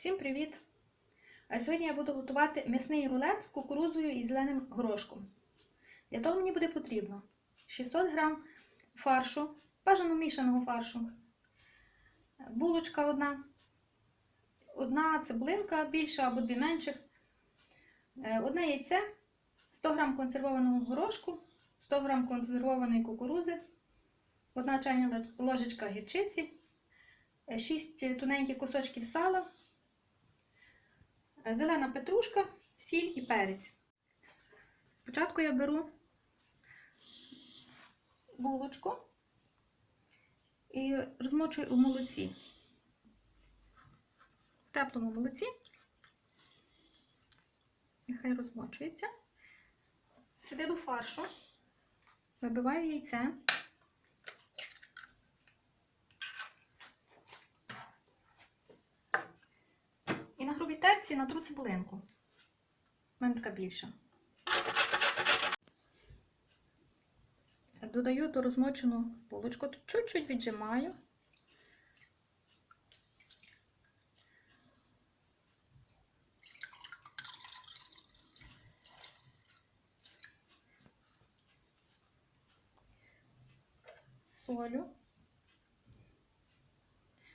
Всім привіт! Сьогодні я буду готувати м'ясний рулет з кукурудзою і зеленим горошком. Для того мені буде потрібно 600 г фаршу, бажано мішаного фаршу, булочка одна, одна цибулинка більша або дві менших, е, одне яйце, 100 г консервованого горошку, 100 г консервованої кукурузи, одна чайна ложечка гірчиці, 6 тоненьких кусочків сала, зелена петрушка, сіль і перець. Спочатку я беру булочку і розмочую у молоці. В теплому молоці. Нехай розмочується. Сюди до фаршу вибиваю яйце. І терці натру цибулинку. У мене така більша. Додаю до розмочену булочку, чуть-чуть віджимаю. Солю.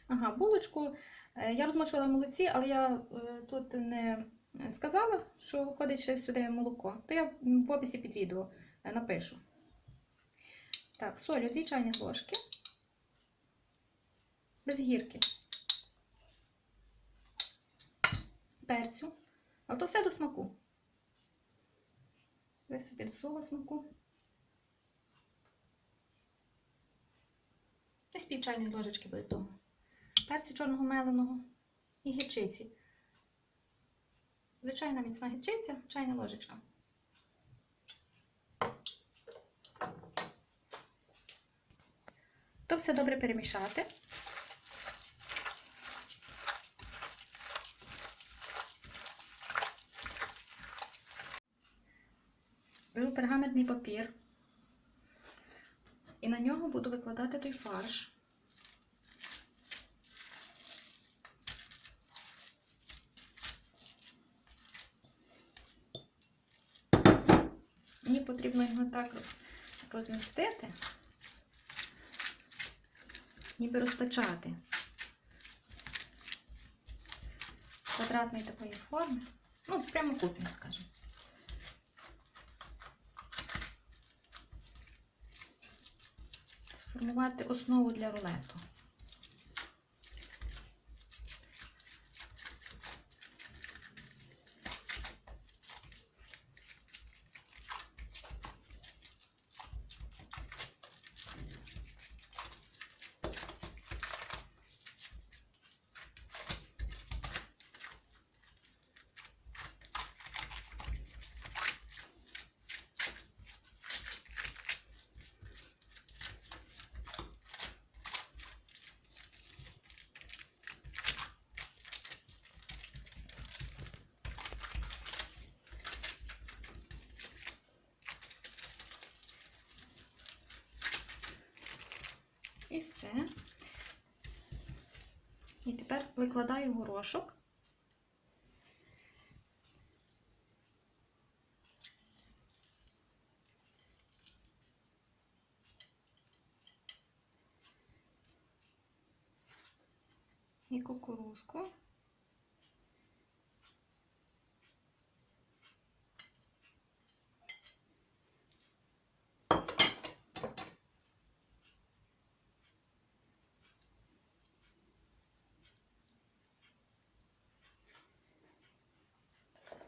Ага, булочку я розмочувала молоці, але я е, тут не сказала, що входить ще сюди молоко. То я в описі під відео е, напишу. Так, солю 2 чайні ложки. Без гірки. Перцю. А то все до смаку. Ви собі до свого смаку. Десь пів чайної ложечки буде того. Перцю чорного меленого і гірчиці. Звичайна міцна гірчиця, чайна ложечка. То все добре перемішати. Беру пергаментний папір і на нього буду викладати той фарш. Мені потрібно його так розмістити, ніби розтачати квадратної такої форми, ну, прямокутний, скажімо. Сформувати основу для рулету. І все. І тепер викладаю горошок. І кукурузку.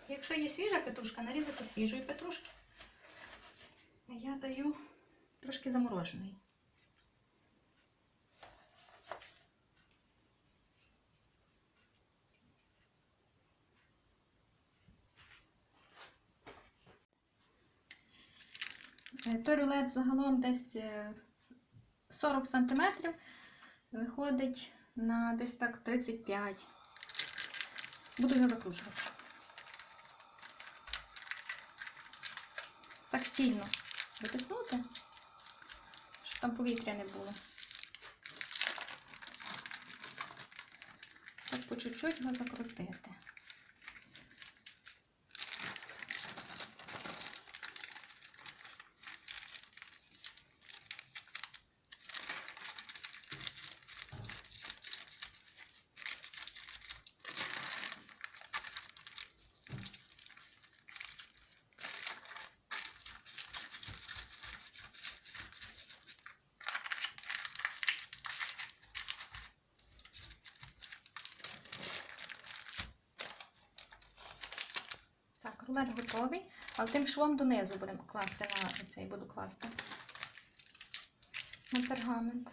Якщо є свіжа петрушка, нарізати свіжої петрушки. Я даю трошки замороженої. Е, Той рулет загалом десь е, 40 см виходить на десь так 35. Буду його закручувати. Так щільно витиснути, щоб там повітря не було. так по чуть-чуть його закрутити. Так, рулет готовий, але тим швом донизу будемо класти на цей буду класти на пергамент.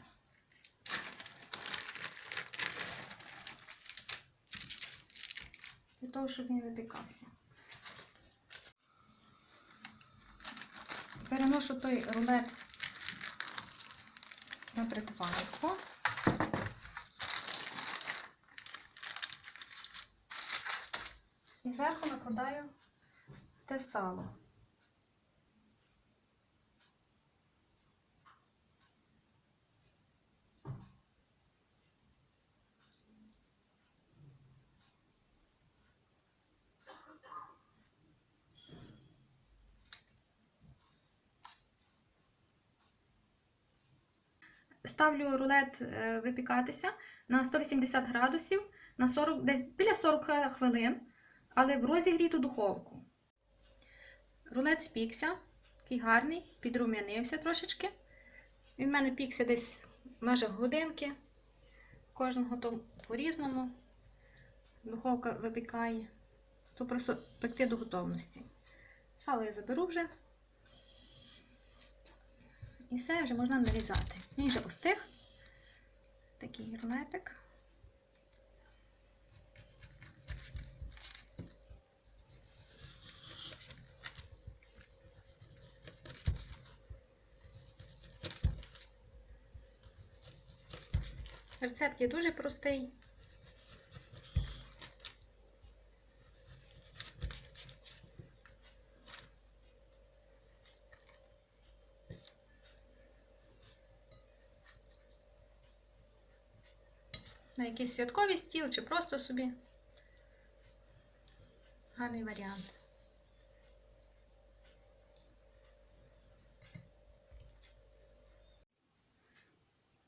Для того, щоб він випікався. Переношу той рулет на притварку. І зверху накладаю те сало. Ставлю рулет е, випікатися на 180 градусів на 40, десь біля 40 хвилин, але в розігріту духовку. Рулет спікся, такий гарний, підрум'янився трошечки. Він в мене пікся десь межах годинки. Кожного то по-різному. Духовка випікає. То просто пекти до готовності. Сало я заберу вже. І все вже можна нарізати. Він вже остиг. Такий рулетик. Рецепт є дуже простий. На якийсь святковий стіл чи просто собі. Гарний варіант.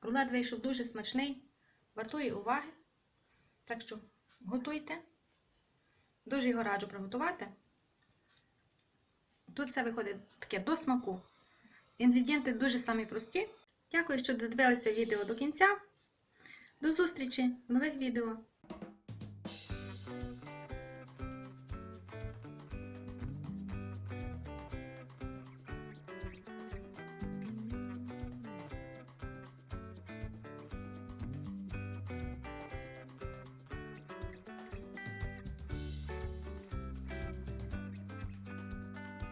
Рулет вийшов дуже смачний, вартує уваги. Так що готуйте. Дуже його раджу приготувати. Тут все виходить таке до смаку. Інгредієнти дуже самі прості. Дякую, що додивилися відео до кінця. До зустрічі в нових відео!